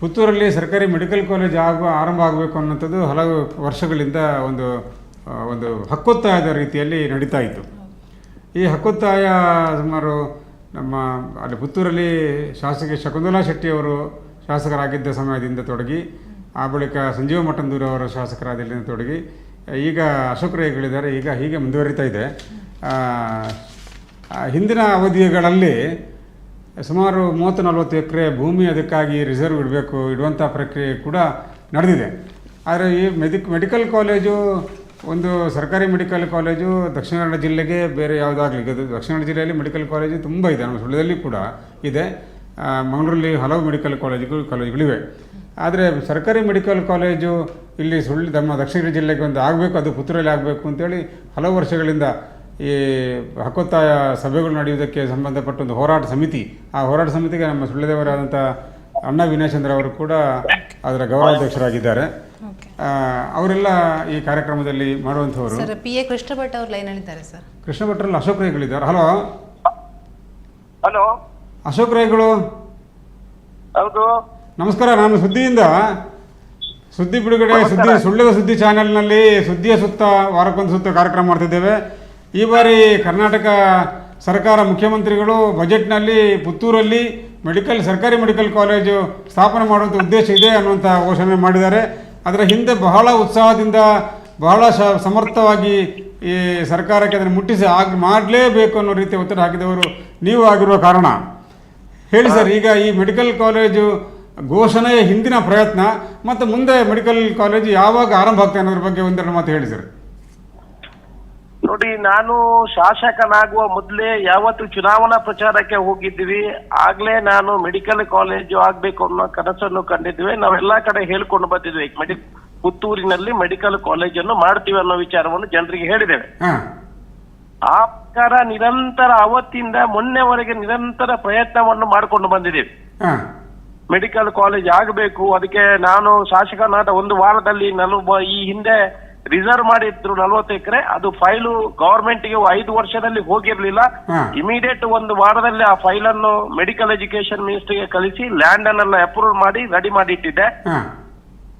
ಪುತ್ತೂರಲ್ಲಿ ಸರ್ಕಾರಿ medical college ಆಗುವ ಆರಂಭ ಆಗಬೇಕು ಅನ್ನೋಂಥದ್ದು ಹಲವು ವರ್ಷಗಳಿಂದ ಒಂದು ಒಂದು ಹಕ್ಕೊತ್ತಾಯದ ರೀತಿಯಲ್ಲಿ ನಡೀತಾ ಇತ್ತು. ಈ ಹಕ್ಕೊತ್ತಾಯ ಸುಮಾರು ನಮ್ಮ ಅಲ್ಲಿ ಪುತ್ತೂರಲ್ಲಿ ಶಾಸಕಿ ಶಕುಂತಲಾ ಶೆಟ್ಟಿಯವರು ಶಾಸಕರಾಗಿದ್ದ ಸಮಯದಿಂದ ತೊಡಗಿ, ಆ ಬಳಿಕ ಸಂಜೀವ ಮಠಂದೂರು ಅವರ ಶಾಸಕರಾದಲ್ಲಿಂದ ತೊಡಗಿ, ಈಗ ಅಶೋಕ್ ರೈಗಳಿದ್ದಾರೆ, ಈಗ ಹೀಗೆ ಮುಂದುವರಿತಾ ಇದೆ. ಹಿಂದಿನ ಅವಧಿಗಳಲ್ಲಿ ಸುಮಾರು ಮೂವತ್ತು ನಲವತ್ತು ಎಕರೆ ಭೂಮಿ ಅದಕ್ಕಾಗಿ ರಿಸರ್ವ್ ಇಡಬೇಕು ಇಡುವಂಥ ಪ್ರಕ್ರಿಯೆ ಕೂಡ ನಡೆದಿದೆ. ಆದರೆ ಈ ಮೆದಿಕ್ ಮೆಡಿಕಲ್ ಕಾಲೇಜು ಒಂದು ಸರ್ಕಾರಿ ಮೆಡಿಕಲ್ ಕಾಲೇಜು ದಕ್ಷಿಣ ಕನ್ನಡ ಜಿಲ್ಲೆಗೆ ಬೇರೆ ಯಾವುದಾಗಲಿ, ಇದು ದಕ್ಷಿಣ ಕನ್ನಡ ಜಿಲ್ಲೆಯಲ್ಲಿ ಮೆಡಿಕಲ್ ಕಾಲೇಜು ತುಂಬ ಇದೆ, ನಮ್ಮ ಸುಳ್ಯದಲ್ಲಿ ಕೂಡ ಇದೆ. ಮಂಗಳೂರಲ್ಲಿ ಹಲವು ಮೆಡಿಕಲ್ ಕಾಲೇಜುಗಳು ಕಾಲೇಜುಗಳಿವೆ ಆದರೆ ಸರ್ಕಾರಿ ಮೆಡಿಕಲ್ ಕಾಲೇಜು ಇಲ್ಲಿ ಸುಳ್ಳು ನಮ್ಮ ದಕ್ಷಿಣ ಜಿಲ್ಲೆಗೆ ಒಂದು ಆಗಬೇಕು, ಅದು ಪುತ್ತೂರಲ್ಲಿ ಆಗಬೇಕು ಅಂತೇಳಿ ಹಲವು ವರ್ಷಗಳಿಂದ ಈ ಹಕ್ಕೊತ್ತಾಯ ಸಭೆಗಳು ನಡೆಯುವುದಕ್ಕೆ ಸಂಬಂಧಪಟ್ಟ ಒಂದು ಹೋರಾಟ ಸಮಿತಿ ಆ ಹೋರಾಟ ಸಮಿತಿಗೆ ನಮ್ಮ ಸುಳ್ಳದೇವರಾದಂಥ ಅಣ್ಣ ವಿನಯಚಂದ್ರ ಅವರು ಕೂಡ ಅದರ ಗೌರವಾಧ್ಯಕ್ಷರಾಗಿದ್ದಾರೆ. ಓಕೆ. ಅವರೆಲ್ಲ ಈ ಕಾರ್ಯಕ್ರಮದಲ್ಲಿ ಮಾಡುವಂಥವರು. Sir P A Krishna Bhat ಅವ್ರು ಲೈನಲ್ಲಿದ್ದಾರೆ ಸರ್. ಕೃಷ್ಣ ಭಟ್ರಲ್ಲಿ ಅಶೋಕ್ ರೈಗಳಿದ್ದಾರೆ. ಹಲೋ. ಹಲೋ. ಅಶೋಕ್ ರೈಗಳು. ಹೌದು. ನಮಸ್ಕಾರ ನಾನು ಸುದ್ದಿಯಿಂದ. ಸುದ್ದಿ ಬಿಡುಗಡೆ ಸುದ್ದಿ ಸುಳ್ಳಿದ ಸುದ್ದಿ ಚಾನೆಲ್ನಲ್ಲಿ ಸುದ್ದಿಯ ಸುತ್ತ ವಾರಕ್ಕೊಂದು ಸುತ್ತ ಕಾರ್ಯಕ್ರಮ ಮಾಡ್ತಿದ್ದೇವೆ. ಈ ಬಾರಿ ಕರ್ನಾಟಕ ಸರ್ಕಾರ ಮುಖ್ಯಮಂತ್ರಿಗಳು ಬಜೆಟ್ನಲ್ಲಿ ಪುತ್ತೂರಲ್ಲಿ ಮೆಡಿಕಲ್, ಸರ್ಕಾರಿ ಮೆಡಿಕಲ್ ಕಾಲೇಜು ಸ್ಥಾಪನೆ ಮಾಡುವಂಥ ಉದ್ದೇಶ ಇದೆ ಅನ್ನುವಂಥ ಘೋಷಣೆ ಮಾಡಿದ್ದಾರೆ. ಅದರ ಹಿಂದೆ ಬಹಳ ಉತ್ಸಾಹದಿಂದ ಬಹಳ ಶ, ಸಮರ್ಥವಾಗಿ ಈ ಸರ್ಕಾರಕ್ಕೆ ಅದನ್ನು ಮುಟ್ಟಿಸಿ ಆಗ, ಮಾಡಲೇಬೇಕು ಅನ್ನೋ ರೀತಿ ಒತ್ತಡ ಹಾಕಿದವರು ನೀವು ಆಗಿರುವ ಕಾರಣ. ಹೇಳಿ ಸರ್, ಈಗ ಈ ಮೆಡಿಕಲ್ ಕಾಲೇಜು ಘೋಷಣೆಯ ಹಿಂದಿನ ಪ್ರಯತ್ನ, ಮತ್ತು ಮುಂದೆ ಮೆಡಿಕಲ್ ಕಾಲೇಜು ಯಾವಾಗ ಆರಂಭ ಆಗ್ತದೆ ಅನ್ನೋದ್ರ ಬಗ್ಗೆ ಒಂದೆರಡು ಮಾತು ಹೇಳಿ ಸರ್. ನೋಡಿ ನಾನು ಶಾಸಕನಾಗುವ ಮೊದಲೇ ಯಾವತ್ತು ಚುನಾವಣಾ ಪ್ರಚಾರಕ್ಕೆ ಹೋಗಿದ್ವಿ ಆಗ್ಲೇ ನಾನು ಮೆಡಿಕಲ್ ಕಾಲೇಜು ಆಗ್ಬೇಕು ಅನ್ನೋ ಕನಸನ್ನು ಕಂಡಿದ್ವಿ. ನಾವೆಲ್ಲಾ ಕಡೆ ಹೇಳ್ಕೊಂಡು ಬಂದಿದ್ವಿ ಮೆಡಿ ಪುತ್ತೂರಿನಲ್ಲಿ ಮೆಡಿಕಲ್ ಕಾಲೇಜನ್ನು ಮಾಡ್ತೀವಿ ಅನ್ನೋ ವಿಚಾರವನ್ನು ಜನರಿಗೆ ಹೇಳಿದ್ದೇವೆ. ಆ ಪ್ರಕಾರ ನಿರಂತರ ಅವತ್ತಿಂದ ಮೊನ್ನೆವರೆಗೆ ನಿರಂತರ ಪ್ರಯತ್ನವನ್ನು ಮಾಡಿಕೊಂಡು ಬಂದಿದ್ದೀವಿ. ಮೆಡಿಕಲ್ ಕಾಲೇಜ್ ಆಗಬೇಕು. ಅದಕ್ಕೆ ನಾನು ಶಾಸಕನಾದ ಒಂದು ವಾರದಲ್ಲಿ ನಾನು ಈ ಹಿಂದೆ ರಿಸರ್ವ್ ಮಾಡಿದ್ರು ನಲವತ್ತು ಎಕರೆ ಅದು ಫೈಲು ಗವರ್ಮೆಂಟ್ಗೆ ಐದು ವರ್ಷದಲ್ಲಿ ಹೋಗಿರ್ಲಿಲ್ಲ. ಇಮಿಡಿಯೇಟ್ ಒಂದು ವಾರದಲ್ಲಿ ಆ ಫೈಲ್ ಅನ್ನು ಮೆಡಿಕಲ್ ಎಜುಕೇಶನ್ ಮಿನಿಸ್ಟ್ರಿಗೆ ಕಳಿಸಿ ಲ್ಯಾಂಡ್ ಅನ್ನೆಲ್ಲ ಅಪ್ರೂವ್ ಮಾಡಿ ರೆಡಿ ಮಾಡಿ ಇಟ್ಟಿದ್ದೆ ಹಾಂ.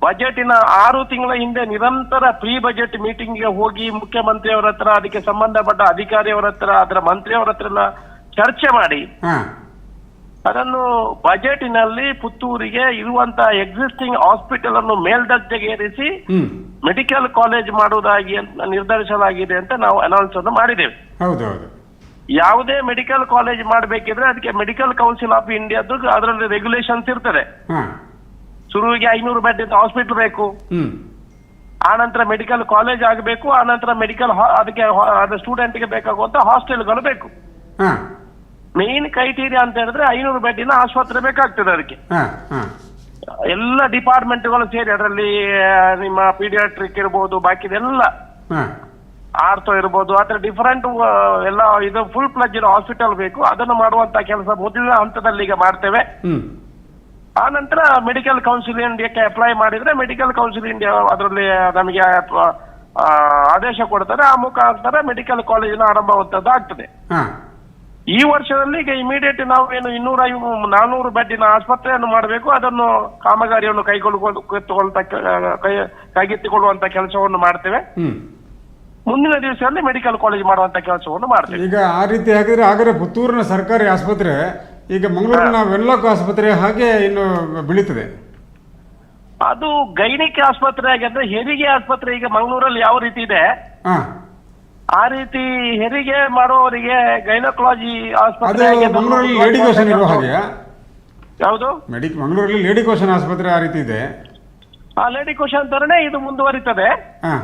ಬಜೆಟಿನ ಆರು ತಿಂಗಳ ಹಿಂದೆ ನಿರಂತರ ಪ್ರೀ ಬಜೆಟ್ ಮೀಟಿಂಗ್ಗೆ ಹೋಗಿ ಮುಖ್ಯಮಂತ್ರಿಯವರ ಹತ್ರ ಅದಕ್ಕೆ ಸಂಬಂಧಪಟ್ಟ ಅಧಿಕಾರಿಯವರ ಹತ್ರ ಅದರ ಮಂತ್ರಿಯವರ ಹತ್ರ ಎಲ್ಲ ಚರ್ಚೆ ಮಾಡಿ. ಅದನ್ನು ಬಜೆಟಿನಲ್ಲಿ ಪುತ್ತೂರಿಗೆ ಇರುವಂತಹ ಎಕ್ಸಿಸ್ಟಿಂಗ್ ಹಾಸ್ಪಿಟಲ್ ಅನ್ನು ಮೇಲ್ದರ್ಜೆಗೇರಿಸಿ ಮೆಡಿಕಲ್ ಕಾಲೇಜ್ ಮಾಡುವುದಾಗಿ ಅಂತ ನಿರ್ಧರಿಸಲಾಗಿದೆ ಅಂತ ನಾವು ಅನೌನ್ಸ್ ಅನ್ನು ಮಾಡಿದ್ದೇವೆ. ಯಾವುದೇ ಮೆಡಿಕಲ್ ಕಾಲೇಜ್ ಮಾಡಬೇಕಿದ್ರೆ ಅದಕ್ಕೆ ಮೆಡಿಕಲ್ ಕೌನ್ಸಿಲ್ ಆಫ್ ಇಂಡಿಯಾದ್ದು ಅದರಲ್ಲಿ ರೆಗ್ಯುಲೇಷನ್ಸ್ ಇರ್ತದೆ. ಶುರುವಿಗೆ ಐನೂರು ಬೆಡ್ ಹಾಸ್ಪಿಟಲ್ ಬೇಕು. ಆನಂತರ ಆ ನಂತರ ಮೆಡಿಕಲ್ ಕಾಲೇಜ್ ಆಗಬೇಕು ಆ ನಂತರ ಮೆಡಿಕಲ್ ಅದಕ್ಕೆ ಸ್ಟೂಡೆಂಟ್ಗೆ ಬೇಕಾಗುವಂತ ಹಾಸ್ಟೆಲ್ಗಳು ಬೇಕು. ಮೇನ್ ಕ್ರೈಟೀರಿಯಾ ಅಂತ ಹೇಳಿದ್ರೆ ಐನೂರು ಬೆಡ್ಡಿನ ಆಸ್ಪತ್ರೆ ಬೇಕಾಗ್ತದೆ ಅದಕ್ಕೆ. ಎಲ್ಲ ಡಿಪಾರ್ಟ್ಮೆಂಟ್ಗಳು ಸೇರಿ ಅದರಲ್ಲಿ ನಿಮ್ಮ ಪೀಡಿಯಾಟ್ರಿಕ್ ಇರ್ಬೋದು ಬಾಕಿದೆಲ್ಲ ಇದೆಲ್ಲ ಆರ್ಥೋ ಇರ್ಬೋದು ಆತರ ಡಿಫರೆಂಟ್ ಎಲ್ಲ ಇದು ಫುಲ್ ಪ್ಲಜ್ ಇರೋ ಹಾಸ್ಪಿಟಲ್ ಬೇಕು. ಅದನ್ನು ಮಾಡುವಂತ ಕೆಲಸ ಮೊದಲಿನ ಹಂತದಲ್ಲಿ ಈಗ ಮಾಡ್ತೇವೆ. ಆ ನಂತರ ಮೆಡಿಕಲ್ ಕೌನ್ಸಿಲ್ ಇಂಡಿಯಾಕ್ಕೆ ಅಪ್ಲೈ ಮಾಡಿದ್ರೆ ಮೆಡಿಕಲ್ ಕೌನ್ಸಿಲ್ ಇಂಡಿಯಾ ಅದರಲ್ಲಿ ನಮಗೆ ಆದೇಶ ಕೊಡ್ತಾರೆ. ಆ ಮುಖಾಂತರ ಮೆಡಿಕಲ್ ಕಾಲೇಜಿನ ಆರಂಭವಂತದ್ದು ಆಗ್ತದೆ. ಈ ವರ್ಷದಲ್ಲಿ ಈಗ ಇಮಿಡಿಯೇಟ್ ನಾವು ಏನು ಇನ್ನೂರ ನಾನೂರು ಬೆಡ್ಡಿನ ಆಸ್ಪತ್ರೆಯನ್ನು ಮಾಡಬೇಕು. ಅದನ್ನು ಕಾಮಗಾರಿಯನ್ನು ಕೈಗೊಳ್ಳುವಂತ ಕೈಗೆತ್ತಿಕೊಳ್ಳುವಂತ ಕೆಲಸವನ್ನು ಮಾಡ್ತೇವೆ. ಮುಂದಿನ ದಿವಸದಲ್ಲಿ ಮೆಡಿಕಲ್ ಕಾಲೇಜ್ ಮಾಡುವಂತ ಕೆಲಸವನ್ನು ಮಾಡ್ತೇವೆ. ಈಗ ಆ ರೀತಿ ಹಾಕಿದ್ರೆ ಹಾಗಾದ್ರೆ ಪುತ್ತೂರಿನ ಸರ್ಕಾರಿ ಆಸ್ಪತ್ರೆ ಈಗ ಮಂಗಳೂರಿನ ವೆನ್ಲಾಕ್ ಆಸ್ಪತ್ರೆ ಹಾಗೆ ಇನ್ನು ಬೆಳೀತದೆ ಅದು ಗೈನಿಕ ಆಸ್ಪತ್ರೆ ಆಗಿದ್ರೆ ಹೆರಿಗೆ ಆಸ್ಪತ್ರೆ ಈಗ ಮಂಗಳೂರಲ್ಲಿ ಯಾವ ರೀತಿ ಇದೆ? ಆ ರೀತಿ ಹೆರಿಗೆ ಮಾಡುವವರಿಗೆ ಗೈನಕಾಲಜಿ ಆಸ್ಪತ್ರೆ ಆಗಿ ಮಂಗಳೂರಲ್ಲಿ ಲೇಡಿ ಕೋಶನ್ ಇರುವ ಹಾಗೆ. ಯಾವುದು? ಮೆಡಿ ಮಂಗಳೂರಲ್ಲಿ ಲೇಡಿ ಕೋಶನ್ ಆಸ್ಪತ್ರೆ ಆ ರೀತಿ ಇದೆ. ಆ ಲೇಡಿ ಕೋಶನ್ ತರನೇ ಇದು ಮುಂದುವರಿತದೆ. ಹಾಂ.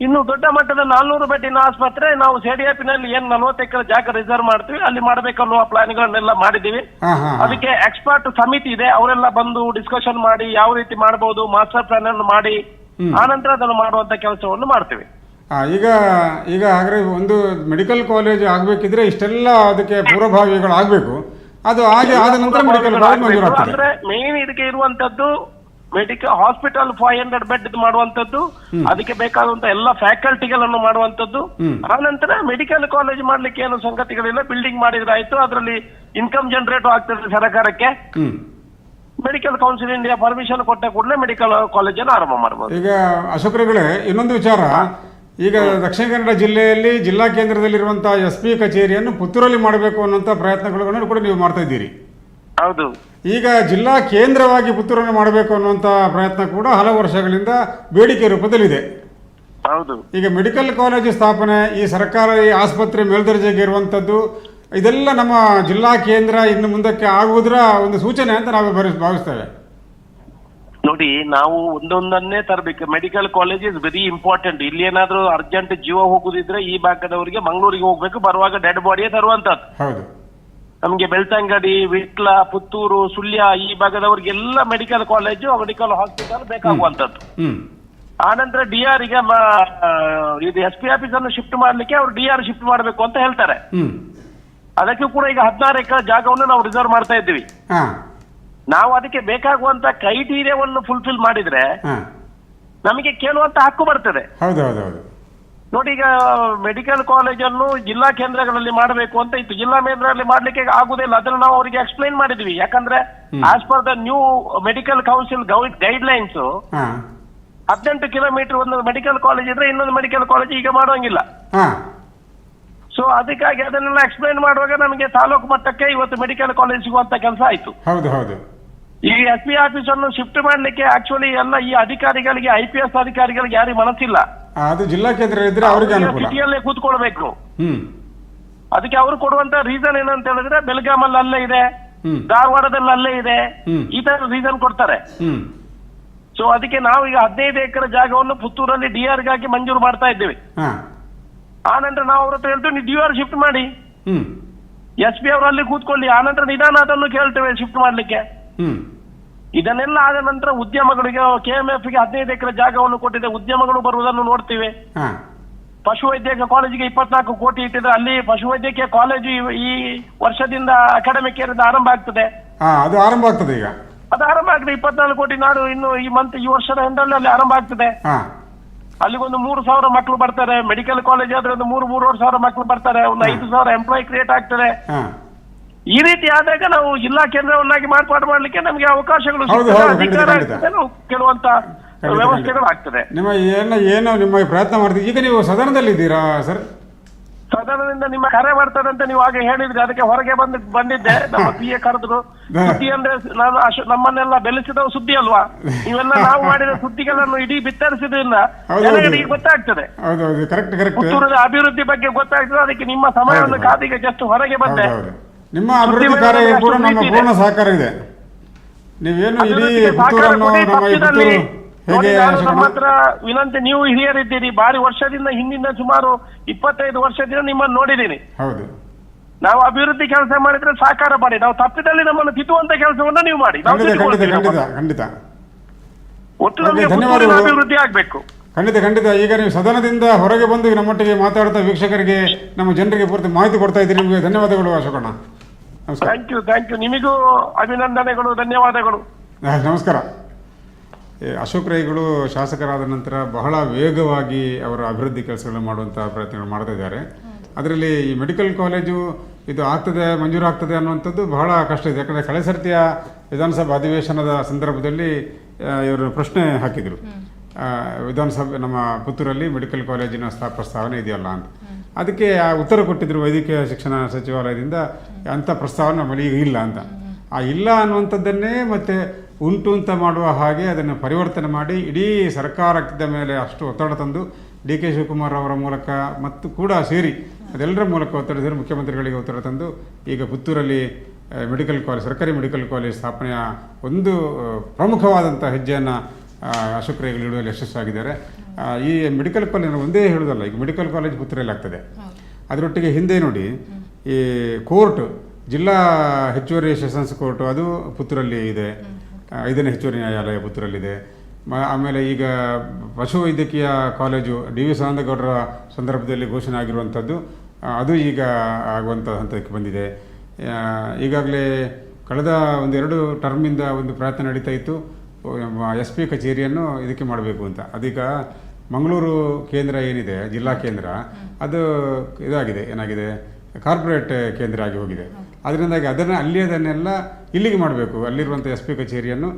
ಇನ್ನು ದೊಡ್ಡ ಮಟ್ಟದ ನಾಲ್ನೂರು ಬೆಡ್ಡಿನ ಆಸ್ಪತ್ರೆ ನಾವು ಸೇಡಿಯಾಪಿನಲ್ಲಿ ಏನ್ ನಲವತ್ತು ಎಕರೆ ಜಾಗ ರಿಸರ್ವ್ ಮಾಡ್ತೀವಿ ಅಲ್ಲಿ ಮಾಡ್ಬೇಕನ್ನುವ ಪ್ಲಾನ್ಗಳನ್ನೆಲ್ಲ ಮಾಡಿದೀವಿ ಹಾಂ ಹಾಂ ಅದಕ್ಕೆ ಎಕ್ಸ್ಪರ್ಟ್ ಸಮಿತಿ ಇದೆ ಅವರೆಲ್ಲ ಬಂದು ಡಿಸ್ಕಷನ್ ಮಾಡಿ ಯಾವ ರೀತಿ ಮಾಡಬಹುದು ಮಾಸ್ಟರ್ ಪ್ಲಾನ್ ಅನ್ನು ಮಾಡಿ. ಆನಂತರ ಅದನ್ನು ಮಾಡುವಂತ ಕೆಲಸವನ್ನು ಮಾಡ್ತೇವೆ. ಈಗ ಈಗ ಹಾಗಾದ್ರೆ ಒಂದು ಮೆಡಿಕಲ್ ಕಾಲೇಜ್ ಆಗಬೇಕಿದ್ರೆ ಇಷ್ಟೆಲ್ಲ ಅದಕ್ಕೆ ಪೂರ್ವಭಾವಿಗಳು ಆಗಬೇಕು. ಅದು ಹಾಗೆ ಆದ ನಂತರ ಮೆಡಿಕಲ್ ಕಾಲೇಜ್ ಮಂಜೂರಾಗ್ತದೆ ಅಂದ್ರೆ ಮೇನ್ ಇದಕ್ಕೆ ಇರುವಂತದ್ದು medical hospital five hundred bed ಮಾಡುವಂತದ್ದು ಅದಕ್ಕೆ ಬೇಕಾದಂತ ಎಲ್ಲ ಫ್ಯಾಕಲ್ಟಿಗಳನ್ನು ಮಾಡುವಂತದ್ದು. ಆ ಆನಂತರ ಮೆಡಿಕಲ್ ಕಾಲೇಜ್ ಮಾಡ್ಲಿಕ್ಕೆ ಏನು ಸಂಗತಿಗಳಿಲ್ಲ. ಬಿಲ್ಡಿಂಗ್ ಮಾಡಿದ್ರೆ ಆಯ್ತು. ಅದರಲ್ಲಿ ಇನ್ಕಮ್ ಜನರೇಟ್ ಆಗ್ತದೆ ಸರ್ಕಾರಕ್ಕೆ. ಮೆಡಿಕಲ್ ಕೌನ್ಸಿಲ್ ಇಂಡಿಯಾ ಪರ್ಮಿಷನ್ ಕೊಟ್ಟ ಕೂಡಲೇ ಮೆಡಿಕಲ್ ಕಾಲೇಜನ್ನು ಆರಂಭ ಮಾಡಬಹುದು ಈಗ ಅಶೋಕ್ರಗಳೇ ಇನ್ನೊಂದು ವಿಚಾರ. ಈಗ ದಕ್ಷಿಣ ಕನ್ನಡ ಜಿಲ್ಲೆಯಲ್ಲಿ ಜಿಲ್ಲಾ ಕೇಂದ್ರದಲ್ಲಿರುವಂತಹ ಎಸ್ ಪಿ ಕಚೇರಿಯನ್ನು ಪುತ್ತೂರಲ್ಲಿ ಮಾಡಬೇಕು ಅನ್ನುವಂಥ ಪ್ರಯತ್ನಗಳನ್ನು ಕೂಡ ನೀವು ಮಾಡ್ತಾ ಇದ್ದೀರಿ. ಹೌದು. ಈಗ ಜಿಲ್ಲಾ ಕೇಂದ್ರವಾಗಿ ಪುತ್ತೂರನ್ನು ಮಾಡಬೇಕು ಅನ್ನುವಂಥ ಪ್ರಯತ್ನ ಕೂಡ ಹಲವು ವರ್ಷಗಳಿಂದ ಬೇಡಿಕೆ ರೂಪದಲ್ಲಿದೆ. ಹೌದು. ಈಗ ಮೆಡಿಕಲ್ ಕಾಲೇಜು ಸ್ಥಾಪನೆ ಈ ಸರ್ಕಾರಿ ಆಸ್ಪತ್ರೆ ಮೇಲ್ದರ್ಜೆಗೆ ಇರುವಂಥದ್ದು ಇದೆಲ್ಲ ನಮ್ಮ ಜಿಲ್ಲಾ ಕೇಂದ್ರ ಇನ್ನು ಮುಂದಕ್ಕೆ ಆಗುವುದರ ಒಂದು ಸೂಚನೆ ಅಂತ ನಾವು ಭಾವಿಸ್ತೇವೆ. ನೋಡಿ ನಾವು ಒಂದೊಂದನ್ನೇ ತರಬೇಕು. Medical college is very important ಇಲ್ಲಿ ಏನಾದ್ರೂ ಅರ್ಜೆಂಟ್ ಜೀವ ಹೋಗುದಿದ್ರೆ ಈ ಭಾಗದವರಿಗೆ ಮಂಗಳೂರಿಗೆ ಹೋಗ್ಬೇಕು ಬರುವಾಗ ಡೆಡ್ ಬಾಡಿಯೇ ತರುವಂತದ್ದು. ಹೌದು. ನಮಗೆ ಬೆಳ್ತಂಗಡಿ ವಿಟ್ಲ ಪುತ್ತೂರು ಸುಳ್ಯ ಈ ಭಾಗದವರಿಗೆಲ್ಲ ಮೆಡಿಕಲ್ ಕಾಲೇಜು ಮೆಡಿಕಲ್ ಹಾಸ್ಪಿಟಲ್ ಬೇಕಾಗುವಂತದ್ದು. ಆನಂತರ ಡಿ ಆರ್ ಈಗ ಇದು ಎಸ್ ಪಿ ಆಫೀಸ್ ಅನ್ನು ಶಿಫ್ಟ್ ಮಾಡ್ಲಿಕ್ಕೆ ಅವ್ರು ಡಿ ಆರ್ ಶಿಫ್ಟ್ ಮಾಡಬೇಕು ಅಂತ ಹೇಳ್ತಾರೆ. ಅದಕ್ಕೂ ಕೂಡ ಈಗ ಹದಿನಾರು ಎಕರೆ ಜಾಗವನ್ನು ನಾವು ರಿಸರ್ವ್ ಮಾಡ್ತಾ ಇದ್ದೀವಿ. ನಾವು ಅದಕ್ಕೆ ಬೇಕಾಗುವಂತ ಕ್ರೈಟೀರಿಯಾವನ್ನು ಫುಲ್ಫಿಲ್ ಮಾಡಿದ್ರೆ ನಮಗೆ ಕೇಳುವಂತ ಹಕ್ಕು ಬರ್ತದೆ. ನೋಡಿ ಈಗ ಮೆಡಿಕಲ್ ಕಾಲೇಜನ್ನು ಜಿಲ್ಲಾ ಕೇಂದ್ರಗಳಲ್ಲಿ ಮಾಡಬೇಕು ಅಂತ ಇತ್ತು. ಜಿಲ್ಲಾ ಕೇಂದ್ರಗಳಲ್ಲಿ ಮಾಡ್ಲಿಕ್ಕೆ ಆಗುದಿಲ್ಲ ಅದನ್ನು ನಾವು ಅವರಿಗೆ ಎಕ್ಸ್ಪ್ಲೈನ್ ಮಾಡಿದ್ವಿ. ಯಾಕಂದ್ರೆ as per the new medical council guidelines ಹದಿನೆಂಟು ಕಿಲೋಮೀಟರ್ ಒಂದು ಮೆಡಿಕಲ್ ಕಾಲೇಜ್ ಇದ್ರೆ ಇನ್ನೊಂದು ಮೆಡಿಕಲ್ ಕಾಲೇಜ್ ಈಗ ಮಾಡುವಂಗಿಲ್ಲ ಸೊ ಅದಕ್ಕಾಗಿ ಅದನ್ನೆಲ್ಲ ಎಕ್ಸ್ಪ್ಲೈನ್ ಮಾಡುವಾಗ ನಮಗೆ ತಾಲೂಕು ಮಟ್ಟಕ್ಕೆ ಇವತ್ತು ಮೆಡಿಕಲ್ ಕಾಲೇಜ್ ಸಿಗುವಂತ ಕೆಲಸ ಆಯ್ತು. ಹೌದು ಹೌದು. ಈ ಎಸ್ ಪಿ ಆಫೀಸ್ ಅನ್ನು ಶಿಫ್ಟ್ ಮಾಡ್ಲಿಕ್ಕೆ ಆಕ್ಚುಲಿ ಎಲ್ಲ ಈ ಅಧಿಕಾರಿಗಳಿಗೆ ಐ ಪಿ ಎಸ್ ಅಧಿಕಾರಿಗಳಿಗೆ ಯಾರಿಗೆ ಮನಸ್ಸಿಲ್ಲ. ಆ, ಅದು ಜಿಲ್ಲಾ ಕೇಂದ್ರ ಇದ್ರೆ ಅವರಿಗೆ ಅನುಕೂಲ. ಸಿಟಿಯಲ್ಲೇ ಕೂತ್ಕೊಳ್ಬೇಕು. ಹ್ಮ್. ಅದಕ್ಕೆ ಅವರು ಕೊಡುವಂತ ರೀಸನ್ ಏನಂತ ಹೇಳಿದ್ರೆ ಬೆಳಗಾಮಲ್ಲಿ ಅಲ್ಲೇ ಇದೆ ಹ್ಮ್. ಧಾರವಾಡದಲ್ಲಿ ಅಲ್ಲೇ ಇದೆ ಹ್ಮ್. ಈ ತರ ರೀಸನ್ ಕೊಡ್ತಾರೆ. ಹ್ಮ್. ಸೊ ಅದಕ್ಕೆ ನಾವು ಈಗ ಹದಿನೈದು ಎಕರೆ ಜಾಗವನ್ನು ಪುತ್ತೂರಲ್ಲಿ ಡಿ ಆರ್ಗಾಗಿ ಮಂಜೂರು ಮಾಡ್ತಾ ಇದ್ದೇವೆ. ಹಾ. ಆ ನಂತರ ನಾವು ಅವ್ರ ಹತ್ರ ಹೇಳ್ತೇವೆ ನೀವು ಡಿ ಆರ್ ಶಿಫ್ಟ್ ಮಾಡಿ. ಹ್ಮ್. ಎಸ್ ಪಿ ಅವರು ಅಲ್ಲಿ ಕೂತ್ಕೊಳ್ಳಿ. ಆ ನಂತರ ನಿಧಾನ ಅದನ್ನು ಕೇಳ್ತೇವೆ ಶಿಫ್ಟ್ ಮಾಡ್ಲಿಕ್ಕೆ. ಇದನ್ನೆಲ್ಲ ಆದ ನಂತರ ಉದ್ಯಮಗಳಿಗೆ ಕೆ ಎಂ ಎಫ್ಗೆ ಹದಿನೈದು ಎಕರೆ ಜಾಗವನ್ನು ಕೊಟ್ಟಿದೆ ಉದ್ಯಮಗಳು ಬರುವುದನ್ನು ನೋಡ್ತೀವಿ. ಪಶುವೈದ್ಯಕೀಯ ಕಾಲೇಜಿಗೆ ಇಪ್ಪತ್ನಾಲ್ಕು ಕೋಟಿ ಇಟ್ಟಿದ್ರೆ ಅಲ್ಲಿ ಪಶುವೈದ್ಯಕೀಯ ಕಾಲೇಜು ಈ- ವರ್ಷದಿಂದ ಅಕಾಡೆಮಿಕ್ ಇಯರ್ ಆರಂಭ ಆಗ್ತದೆ. ಅದು ಆರಂಭ ಆಗ್ತದೆ ಈಗ. ಅದು ಆರಂಭ ಆಗ್ತದೆ. ಇಪ್ಪತ್ನಾಲ್ಕು ಕೋಟಿ ನಾಡು ಇನ್ನು ಈ ಮಂತ್ ಈ ವರ್ಷದ ಎಂಡಲ್ಲಿ ಅಲ್ಲಿ ಆರಂಭ ಆಗ್ತದೆ. ಅಲ್ಲಿಗೊಂದು ಮೂರು ಸಾವಿರ ಮಕ್ಕಳು ಬರ್ತಾರೆ. ಮೆಡಿಕಲ್ ಕಾಲೇಜ್ ಆದ್ರೆ ಒಂದು ಮೂರು ಮೂರುವರೆ ಸಾವಿರ ಮಕ್ಕಳು ಬರ್ತಾರೆ. ಒಂದು ಐದು ಸಾವಿರ ಎಂಪ್ಲಾಯ್ ಕ್ರಿಯೇಟ್ ಆಗ್ತದೆ. ಈ ರೀತಿ ಆದಾಗ ನಾವು ಜಿಲ್ಲಾ ಕೇಂದ್ರವನ್ನಾಗಿ ಮಾರ್ಪಾಡು ಮಾಡ್ಲಿಕ್ಕೆ ನಮಗೆ ಅವಕಾಶಗಳು ಹೌದು, ಸಿಗ್ತದೆ, ಹೌದು, ಖಂಡಿತ, ಅಧಿಕಾರ ಖಂಡಿತ. ಆಗ್ತದೆ, ನಾವು ಕೆಲವಂತ ಖಂಡಿತ, ವ್ಯವಸ್ಥೆಗಳು ಆಗ್ತದೆ ನಿಮ್ಮ ಏನು ಏನು ನಿಮ್ಮ ಪ್ರಯತ್ನ ಮಾಡ್ತೀವಿ ಈಗ ನೀವು ಸದನದಲ್ಲಿದ್ದೀರಾ ಸರ್? ಸದನದಿಂದ ನಿಮ್ಮ ಕರೆ ಬರ್ತದೆ ಅಂತ ನೀವು ಆಗ ಹೇಳಿದ್ರಿ. ಅದಕ್ಕೆ ಹೊರಗೆ ಬಂದ್ ಬಂದಿದ್ದೆ. ನಮ್ಮ ಪಿ ಎ ಕರೆದ್ರು. ಹಾ. ಸುದ್ದಿ ಅಂದ್ರೆ ನಾನು ಅಶೋ- ನಮ್ಮನ್ನೆಲ್ಲ ಬೆಲೆಸಿದ ಸುದ್ದಿ ಅಲ್ವಾ? ಇವೆಲ್ಲ ನಾವು ಮಾಡಿದ ಸುದ್ದಿಗಳನ್ನು ಇಡೀ ಬಿತ್ತರಿಸಿದ್ರಿಂದ ಹೌದು, ಜನಗಳಿಗೆ ಗೊತ್ತಾಗ್ತದೆ. ಹೌದು ಹೌದು. ಕರೆಕ್ಟ್ ಕರೆಕ್ಟ್ ಪುತ್ತೂರದ ಅಭಿವೃದ್ಧಿ ಬಗ್ಗೆ ಗೊತ್ತಾಗ್ತದೆ. ಅದಕ್ಕೆ ನಿಮ್ಮ ಸಮಯವನ್ನು ಹೌದು. ಕಾದಿಗೆ ಜಸ್ಟ್ ಹೊರಗೆ ಹೌದು ಬಂದೆ ಹೌದು. ನಿಮ್ಮ ಅಭಿವೃದ್ಧಿ ಕಾರ್ಯ ಕೂಡ ನಮ್ಮ ಪೂರ್ಣ ಸಹಕಾರ ಇದೆ. ನೀವೇನು ಇಡೀ ಪುತ್ತೂರನ್ನು ನಮ್ಮ ಈ ಪುತ್ತೂರು ಹೇಗೆ ಹತ್ರ ವಿನಂತಿ ನೀವು ಹಿರಿಯರಿದ್ದೀರಿ. ಬಾರಿ ವರ್ಷದಿಂದ ಹಿಂದಿನ ಸುಮಾರು ಇಪ್ಪತ್ತೈದು ವರ್ಷದಿಂದ ನಿಮ್ಮನ್ನು ನೋಡಿದ್ದೀನಿ. ಹೌದು. ನಾವು ಅಭಿವೃದ್ಧಿ ಕೆಲಸ ಮಾಡಿದ್ರೆ ಸಹಕಾರ ಮಾಡಿ. ನಾವು ತಪ್ಪಿದಲ್ಲಿ ನಮ್ಮನ್ನು ತಿದ್ದುವಂತ ಕೆಲಸವನ್ನ ನೀವು ಮಾಡಿ. ಖಂಡಿತ ಒಟ್ಟು ನಮಗೆ ಅಭಿವೃದ್ಧಿ ಆಗ್ಬೇಕು. ಖಂಡಿತ ಖಂಡಿತ. ಈಗ ನೀವು ಸದನದಿಂದ ಹೊರಗೆ ಬಂದು ನಮ್ಮೊಟ್ಟಿಗೆ ಮಾತಾಡ್ತಾ ವೀಕ್ಷಕರಿಗೆ ನಮ್ಮ ಜನರಿಗೆ ಪೂರ್ತಿ ಮಾಹಿತಿ ಕೊಡ್ತಾ ಇದ್ದೀರಿ. ನಿಮಗೆ ಧನ್ಯವಾದಗಳು ಅಶೋಕಣ್ಣ. ಥ್ಯಾಂಕ್ ಯು ಥ್ಯಾಂಕ್ ಯು ನಿಮಗೂ ಅಭಿನಂದನೆಗಳು ಧನ್ಯವಾದಗಳು. ನಮಸ್ಕಾರ. ಏ, ಅಶೋಕ್ ರೈಗಳು ಶಾಸಕರಾದ ನಂತರ ಬಹಳ ವೇಗವಾಗಿ ಅವರ ಅಭಿವೃದ್ಧಿ ಕೆಲಸಗಳನ್ನು ಮಾಡುವಂತಹ ಪ್ರಯತ್ನಗಳು ಮಾಡ್ತಾ ಇದ್ದಾರೆ. ಅದರಲ್ಲಿ ಈ ಮೆಡಿಕಲ್ ಕಾಲೇಜು ಇದು ಆಗ್ತದೆ ಮಂಜೂರಾಗ್ತದೆ ಅನ್ನುವಂಥದ್ದು ಬಹಳ ಕಷ್ಟ ಇದೆ. ಯಾಕಂದರೆ ಕಳೆ ಸರ್ತಿಯ ವಿಧಾನಸಭಾ ಅಧಿವೇಶನದ ಸಂದರ್ಭದಲ್ಲಿ ಇವರು ಪ್ರಶ್ನೆ ಹಾಕಿದರು. ವಿಧಾನಸಭೆ ನಮ್ಮ ಪುತ್ತೂರಲ್ಲಿ ಮೆಡಿಕಲ್ ಕಾಲೇಜಿನ ಸ್ಥಾ ಪ್ರಸ್ತಾವನೆ ಇದೆಯಲ್ಲ ಅಂತ. ಅದಕ್ಕೆ ಆ ಉತ್ತರ ಕೊಟ್ಟಿದ್ದರು ವೈದ್ಯಕೀಯ ಶಿಕ್ಷಣ ಸಚಿವಾಲಯದಿಂದ, ಅಂಥ ಪ್ರಸ್ತಾವನೆ ನಮ್ಮಲ್ಲಿ ಇಲ್ಲ ಅಂತ. ಆ ಇಲ್ಲ ಅನ್ನುವಂಥದ್ದನ್ನೇ ಮತ್ತೆ ಉಂಟು ಅಂತ ಮಾಡುವ ಹಾಗೆ ಅದನ್ನು ಪರಿವರ್ತನೆ ಮಾಡಿ ಇಡೀ ಸರ್ಕಾರದ ಮೇಲೆ ಅಷ್ಟು ಒತ್ತಡ ತಂದು ಡಿ ಕೆ ಶಿವಕುಮಾರ್ ಅವರ ಮೂಲಕ ಮತ್ತು ಕೂಡ ಸೇರಿ ಅದೆಲ್ಲರ ಮೂಲಕ ಒತ್ತಡ ಸೇರಿ ಮುಖ್ಯಮಂತ್ರಿಗಳಿಗೆ ಒತ್ತಡ ತಂದು ಈಗ ಪುತ್ತೂರಲ್ಲಿ ಮೆಡಿಕಲ್ ಕಾಲೇಜ್ ಸರ್ಕಾರಿ ಮೆಡಿಕಲ್ ಕಾಲೇಜ್ ಸ್ಥಾಪನೆಯ ಒಂದು ಪ್ರಮುಖವಾದಂಥ ಹೆಜ್ಜೆಯನ್ನು ಇಡುವಲ್ಲಿ ಯಶಸ್ವಿಯಾಗಿದ್ದಾರೆ ಈ ಮೆಡಿಕಲ್ ಕಾಲೇಜ್ ನಾನು ಒಂದೇ ಹೇಳೋದಲ್ಲ ಈಗ ಮೆಡಿಕಲ್ ಕಾಲೇಜ್ ಪುತ್ತೂರಲ್ಲಿ ಆಗ್ತದೆ. ಅದರೊಟ್ಟಿಗೆ ಹಿಂದೆ ನೋಡಿ ಈ ಕೋರ್ಟ್ ಜಿಲ್ಲಾ ಹೆಚ್ಚುವರಿ ಸೆಷನ್ಸ್ ಕೋರ್ಟ್ ಅದು ಪುತ್ತೂರಲ್ಲಿ ಇದೆ. ಐದನೇ ಹೆಚ್ಚುವರಿ ನ್ಯಾಯಾಲಯ ಪುತ್ತೂರಲ್ಲಿದೆ. ಮ ಆಮೇಲೆ ಈಗ ಪಶುವೈದ್ಯಕೀಯ ಕಾಲೇಜು ಡಿ ವಿ ಸದಾನಂದಗೌಡರ ಸಂದರ್ಭದಲ್ಲಿ ಘೋಷಣೆ ಆಗಿರುವಂಥದ್ದು ಅದು ಈಗ ಆಗುವಂಥ ಹಂತಕ್ಕೆ ಬಂದಿದೆ. ಈಗಾಗಲೇ ಕಳೆದ ಒಂದೆರಡು ಟರ್ಮಿಂದ ಒಂದು ಪ್ರಯತ್ನ ನಡೀತಾ ಇತ್ತು. ಎಸ್ ಪಿ ಕಚೇರಿಯನ್ನು ಇದಕ್ಕೆ ಮಾಡಬೇಕು ಅಂತ. ಅದೀಗ ಮಂಗಳೂರು ಕೇಂದ್ರ ಏನಿದೆ ಜಿಲ್ಲಾ ಕೇಂದ್ರ ಅದು ಇದಾಗಿದೆ ಏನಾಗಿದೆ? ಕಾರ್ಪೊರೇಟ್ ಕೇಂದ್ರ ಆಗಿ ಹೋಗಿದೆ. ಅದರಿಂದಾಗಿ ಅದನ್ನು ಅಲ್ಲಿಯದನ್ನೆಲ್ಲ ಇಲ್ಲಿಗೆ ಮಾಡಬೇಕು. ಅಲ್ಲಿರುವಂಥ ಎಸ್ ಪಿ ಕಚೇರಿಯನ್ನು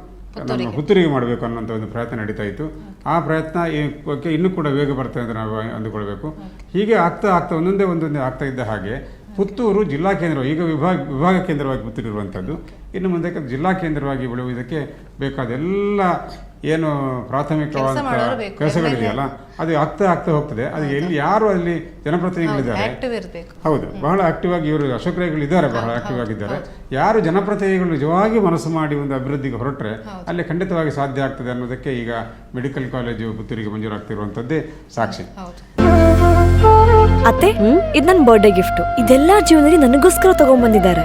ನಮ್ಮ ಪುತ್ತೂರಿಗೆ. ಮಾಡಬೇಕು ಅನ್ನೋಂಥ ಒಂದು ಪ್ರಯತ್ನ ನಡೀತಾ ಇತ್ತು. ಆ ಪ್ರಯತ್ನ ಈ ಬಗ್ಗೆ ಇನ್ನೂ ಕೂಡ ವೇಗ ಬರ್ತದೆ ಅಂತ ನಾವು ಅಂದುಕೊಳ್ಬೇಕು. ಹೀಗೆ ಆಗ್ತಾ ಆಗ್ತಾ ಒಂದೊಂದೇ ಒಂದೊಂದೇ ಆಗ್ತಾ ಇದ್ದ ಹಾಗೆ ಪುತ್ತೂರು ಜಿಲ್ಲಾ ಕೇಂದ್ರ ಈಗ ವಿಭಾಗ ವಿಭಾಗ ಕೇಂದ್ರವಾಗಿ ಪುತ್ತೂರು ಇರುವಂಥದ್ದು ಇನ್ನು ಮುಂದೆ ಜಿಲ್ಲಾ ಕೇಂದ್ರವಾಗಿ ಬೆಳೆಯುವುದಕ್ಕೆ ಬೇಕಾದ ಎಲ್ಲ ಏನು ಪ್ರಾಥಮಿಕವಾದ. ಕೆಲಸಗಳಿದೆಯಲ್ಲ ಅದು ಆಗ್ತಾ ಆಗ್ತಾ ಹೋಗ್ತದೆ. ಅದು ಎಲ್ಲಿ ಯಾರು ಅಲ್ಲಿ ಜನಪ್ರತಿನಿಧಿಗಳಿದ್ದಾರೆ? ಆಕ್ಟಿವ್ ಇರಬೇಕು. ಹೌದು. ಬಹಳ ಆಕ್ಟಿವ್ ಆಗಿ ಇವರು ಅಶೋಕ್ ರೈಗಳು ಇದ್ದಾರೆ ಬಹಳ ಆಕ್ಟಿವ್ ಆಗಿದ್ದಾರೆ. ಯಾರು ಜನಪ್ರತಿನಿಧಿಗಳು ನಿಜವಾಗಿ ಮನಸ್ಸು ಮಾಡಿ ಒಂದು ಅಭಿವೃದ್ಧಿಗೆ ಹೊರಟ್ರೆ ಅಲ್ಲಿ ಖಂಡಿತವಾಗಿ ಸಾಧ್ಯ ಆಗ್ತದೆ ಅನ್ನೋದಕ್ಕೆ ಈಗ ಮೆಡಿಕಲ್ ಕಾಲೇಜು ಪುತ್ತೂರಿಗೆ ಮಂಜೂರಾಗ್ತಿರುವಂಥದ್ದೇ ಸಾಕ್ಷಿ. ಹೌದು. ಅತ್ತೆ ಇದು ನನ್ನ ಬರ್ಡೇ ಗಿಫ್ಟ್ ಇದೆಲ್ಲ ಜೀವನದಲ್ಲಿ ನನಗೋಸ್ಕರ ತಗೊಂಡ್ಬಂದಿದ್ದಾರೆ